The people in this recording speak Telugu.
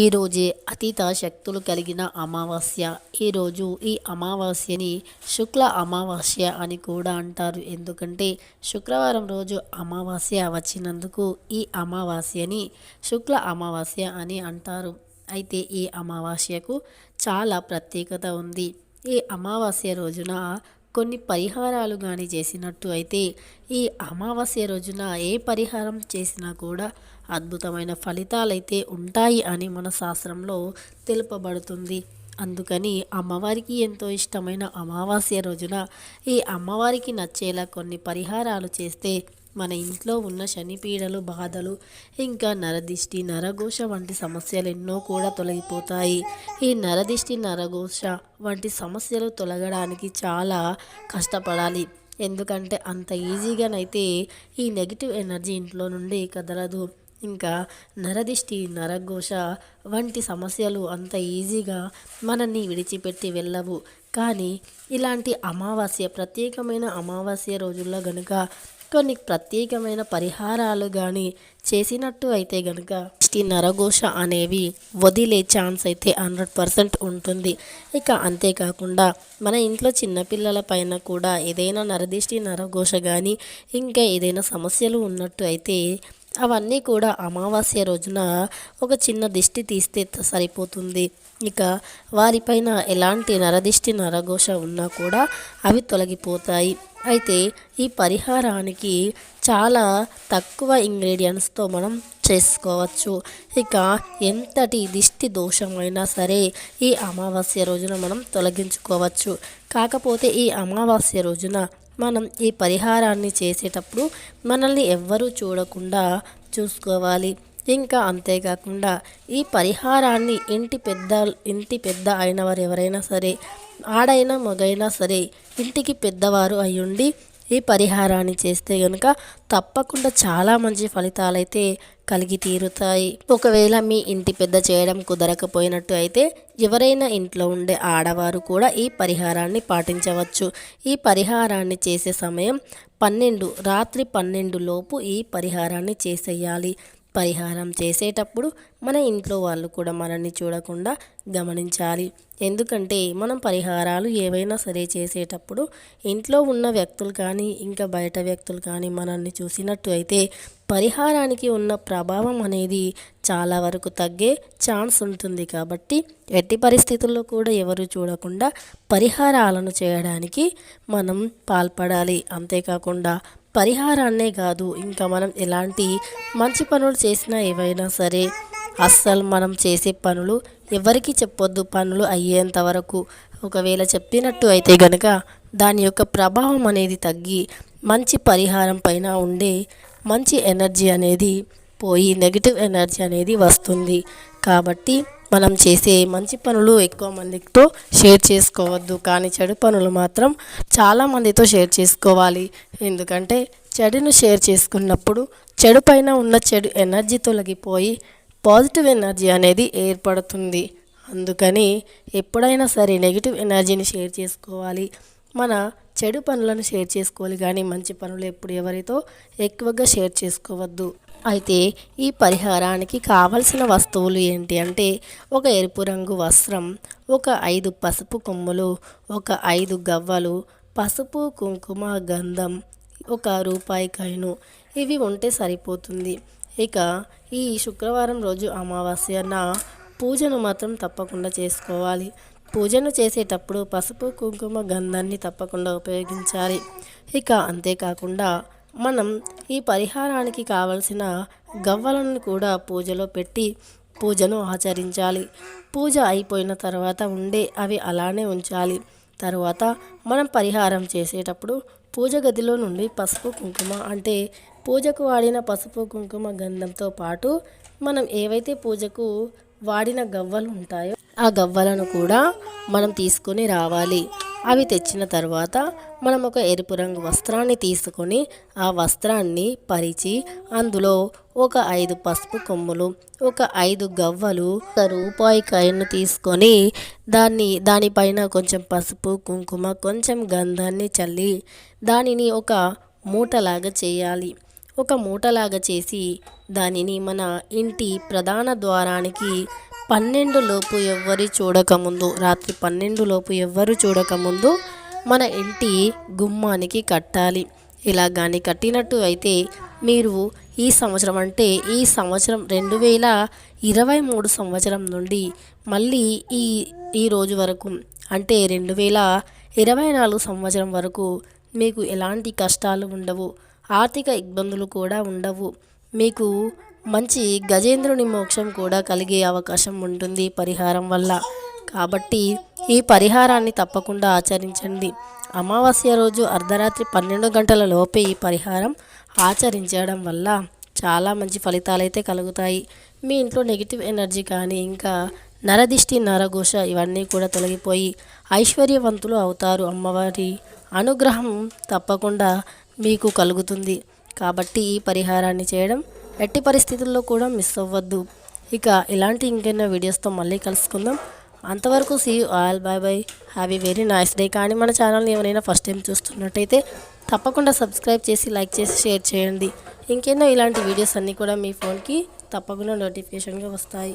ఈరోజే అతీత శక్తులు కలిగిన అమావాస్య. ఈరోజు ఈ అమావాస్యని శుక్ల అమావాస్య అని కూడా అంటారు. ఎందుకంటే శుక్రవారం రోజు అమావాస్య వచ్చినందుకు ఈ అమావాస్యని శుక్ల అమావాస్య అని అంటారు. అయితే ఈ అమావాస్యకు చాలా ప్రత్యేకత ఉంది. ఈ అమావాస్య రోజున కొన్ని పరిహారాలు కానీ చేసినట్టు అయితే ఈ అమావాస్య రోజున ఏ పరిహారం చేసినా కూడా అద్భుతమైన ఫలితాలు అయితే ఉంటాయి అని మన శాస్త్రంలో తెలుపబడుతుంది. అందుకని అమ్మవారికి ఎంతో ఇష్టమైన అమావాస్య రోజున ఈ అమ్మవారికి నచ్చేలా కొన్ని పరిహారాలు చేస్తే మన ఇంట్లో ఉన్న శనిపీడలు బాధలు ఇంకా నరదిష్టి నరఘోష వంటి సమస్యలు ఎన్నో కూడా తొలగిపోతాయి. ఈ నరదిష్టి నరఘోష వంటి సమస్యలు తొలగడానికి చాలా కష్టపడాలి. ఎందుకంటే అంత ఈజీగానైతే ఈ నెగిటివ్ ఎనర్జీ ఇంట్లో నుండి కదలదు. ఇంకా నరదిష్టి నరఘోష వంటి సమస్యలు అంత ఈజీగా మనల్ని విడిచిపెట్టి వెళ్ళవు. కానీ ఇలాంటి అమావాస్య ప్రత్యేకమైన అమావాస్య రోజుల్లో గనుక కొన్ని ప్రత్యేకమైన పరిహారాలు కానీ చేసినట్టు అయితే గనుక దిష్టి నరఘోష అనేవి వదిలే ఛాన్స్ అయితే హండ్రెడ్ పర్సెంట్ ఉంటుంది. ఇక అంతేకాకుండా మన ఇంట్లో చిన్నపిల్లల పైన కూడా ఏదైనా నరదిష్టి నరఘోష కానీ ఇంకా ఏదైనా సమస్యలు ఉన్నట్టు అయితే అవన్నీ కూడా అమావాస్య రోజున ఒక చిన్న దిష్టి తీస్తే సరిపోతుంది. ఇక వారిపైన ఎలాంటి నరదిష్టి నరఘోష ఉన్నా కూడా అవి తొలగిపోతాయి. అయితే ఈ పరిహారానికి చాలా తక్కువ ఇంగ్రీడియంట్స్తో మనం చేసుకోవచ్చు. ఇక ఎంతటి దిష్టి దోషమైనా సరే ఈ అమావాస్య రోజున మనం తొలగించుకోవచ్చు. కాకపోతే ఈ అమావాస్య రోజున మనం ఈ పరిహారాన్ని చేసేటప్పుడు మనల్ని ఎవ్వరూ చూడకుండా చూసుకోవాలి. ఇంకా అంతేకాకుండా ఈ పరిహారాన్ని ఇంటి పెద్ద ఇంటి పెద్ద అయిన వారు ఎవరైనా సరే ఆడైనా మగైనా సరే ఇంటికి పెద్దవారు అయ్యుండి ఈ పరిహారాన్ని చేస్తే కనుక తప్పకుండా చాలా మంచి ఫలితాలైతే కలిగి తీరుతాయి. ఒకవేళ మీ ఇంటి పెద్ద చేయడం కుదరకపోయినట్టు అయితే ఎవరైనా ఇంట్లో ఉండే ఆడవారు కూడా ఈ పరిహారాన్ని పాటించవచ్చు. ఈ పరిహారాన్ని చేసే సమయం పన్నెండు రాత్రి పన్నెండు లోపు ఈ పరిహారాన్ని చేసేయాలి. పరిహారం చేసేటప్పుడు మన ఇంట్లో వాళ్ళు కూడా మనల్ని చూడకుండా గమనించాలి. ఎందుకంటే మనం పరిహారాలు ఏవైనా సరే చేసేటప్పుడు ఇంట్లో ఉన్న వ్యక్తులు కానీ ఇంకా బయట వ్యక్తులు కానీ మనల్ని చూసినట్టు అయితే పరిహారానికి ఉన్న ప్రభావం అనేది చాలా వరకు తగ్గే ఛాన్స్ ఉంటుంది. కాబట్టి ఎట్టి పరిస్థితుల్లో కూడా ఎవరు చూడకుండా పరిహారాలను చేయడానికి మనం పాల్పడాలి. అంతేకాకుండా పరిహారాన్నే కాదు ఇంకా మనం ఎలాంటి మంచి పనులు చేసినా ఏవైనా సరే అస్సలు మనం చేసే పనులు ఎవరికి చెప్పొద్దు. పనులు అయ్యేంత వరకు ఒకవేళ చెప్పినట్టు అయితే గనక దాని యొక్క ప్రభావం అనేది తగ్గి మంచి పరిహారం పైన ఉండే మంచి ఎనర్జీ అనేది పోయి నెగిటివ్ ఎనర్జీ అనేది వస్తుంది. కాబట్టి మనం చేసే మంచి పనులు ఎక్కువ మందితో షేర్ చేసుకోవద్దు. కానీ చెడు పనులు మాత్రం చాలా మందితో షేర్ చేసుకోవాలి. ఎందుకంటే చెడును షేర్ చేసుకున్నప్పుడు చెడు పైన ఉన్న చెడు ఎనర్జీ తొలగిపోయి పాజిటివ్ ఎనర్జీ అనేది ఏర్పడుతుంది. అందుకని ఎప్పుడైనా సరే నెగిటివ్ ఎనర్జీని షేర్ చేసుకోవాలి. మన చెడు పనులను షేర్ చేసుకోవాలి. కానీ మంచి పనులు ఎప్పుడు ఎవరితో ఎక్కువగా షేర్ చేసుకోవద్దు. అయితే ఈ పరిహారానికి కావలసిన వస్తువులు ఏంటి అంటే ఒక ఎరుపు రంగు వస్త్రం ఒక ఐదు పసుపు కొమ్ములు ఒక ఐదు గవ్వలు పసుపు కుంకుమ గంధం ఒక రూపాయి కాయను ఇవి ఉంటే సరిపోతుంది. ఇక ఈ శుక్రవారం రోజు అమావాస్యన పూజను మాత్రం తప్పకుండా చేసుకోవాలి. పూజను చేసేటప్పుడు పసుపు కుంకుమ గంధాన్ని తప్పకుండా ఉపయోగించాలి. ఇక అంతేకాకుండా మనం ఈ పరిహారానికి కావలసిన గవ్వలను కూడా పూజలో పెట్టి పూజను ఆచరించాలి. పూజ అయిపోయిన తర్వాత ఉండే అవి అలానే ఉంచాలి. తర్వాత మనం పరిహారం చేసేటప్పుడు పూజ గదిలో నుండి పసుపు కుంకుమ అంటే పూజకు వాడిన పసుపు కుంకుమ గంధంతో పాటు మనం ఏవైతే పూజకు వాడిన గవ్వలు ఉంటాయో ఆ గవ్వలను కూడా మనం తీసుకొని రావాలి. అవి తెచ్చిన తర్వాత మనం ఒక ఎరుపు రంగు వస్త్రాన్ని తీసుకొని ఆ వస్త్రాన్ని పరిచి అందులో ఒక ఐదు పసుపు కొమ్ములు ఒక ఐదు గవ్వలు ఒక రూపాయి కాయను తీసుకొని దాన్ని దానిపైన కొంచెం పసుపు కుంకుమ కొంచెం గంధాన్ని చల్లి దానిని ఒక మూటలాగా చేయాలి. ఒక మూటలాగా చేసి దానిని మన ఇంటి ప్రధాన ద్వారానికి పన్నెండు లోపు ఎవ్వరు చూడకముందు రాత్రి పన్నెండు లోపు ఎవ్వరు చూడకముందు మన ఇంటి గుమ్మానికి కట్టాలి. ఇలా కానీ కట్టినట్టు అయితే మీరు ఈ సంవత్సరం అంటే ఈ సంవత్సరం రెండు వేల ఇరవై మూడు సంవత్సరం నుండి మళ్ళీ ఈ ఈ రోజు వరకు అంటే రెండు వేల ఇరవై నాలుగు సంవత్సరం వరకు మీకు ఎలాంటి కష్టాలు ఉండవు. ఆర్థిక ఇబ్బందులు కూడా ఉండవు. మీకు మంచి గజేంద్రుని మోక్షం కూడా కలిగే అవకాశం ఉంటుంది పరిహారం వల్ల. కాబట్టి ఈ పరిహారాన్ని తప్పకుండా ఆచరించండి. అమావాస్య రోజు అర్ధరాత్రి పన్నెండు గంటల లోపే ఈ పరిహారం ఆచరించడం వల్ల చాలా మంచి ఫలితాలైతే కలుగుతాయి. మీ ఇంట్లో నెగిటివ్ ఎనర్జీ కానీ ఇంకా నరదిష్టి నరఘోష ఇవన్నీ కూడా తొలగిపోయి ఐశ్వర్యవంతులు అవుతారు. అమ్మవారి అనుగ్రహం తప్పకుండా మీకు కలుగుతుంది. కాబట్టి ఈ పరిహారాన్ని చేయడం ఎట్టి పరిస్థితుల్లో కూడా మిస్ అవ్వద్దు. ఇక ఇలాంటి ఇంకెన్నో వీడియోస్తో మళ్ళీ కలుసుకుందాం. అంతవరకు see all bye bye have very nice day కానీ మన ఛానల్ని ఎవరైనా ఫస్ట్ టైం చూస్తున్నట్టయితే తప్పకుండా సబ్స్క్రైబ్ చేసి లైక్ చేసి షేర్ చేయండి. ఇంకెన్నో ఇలాంటి వీడియోస్ అన్నీ కూడా మీ ఫోన్కి తప్పకుండా నోటిఫికేషన్గా వస్తాయి.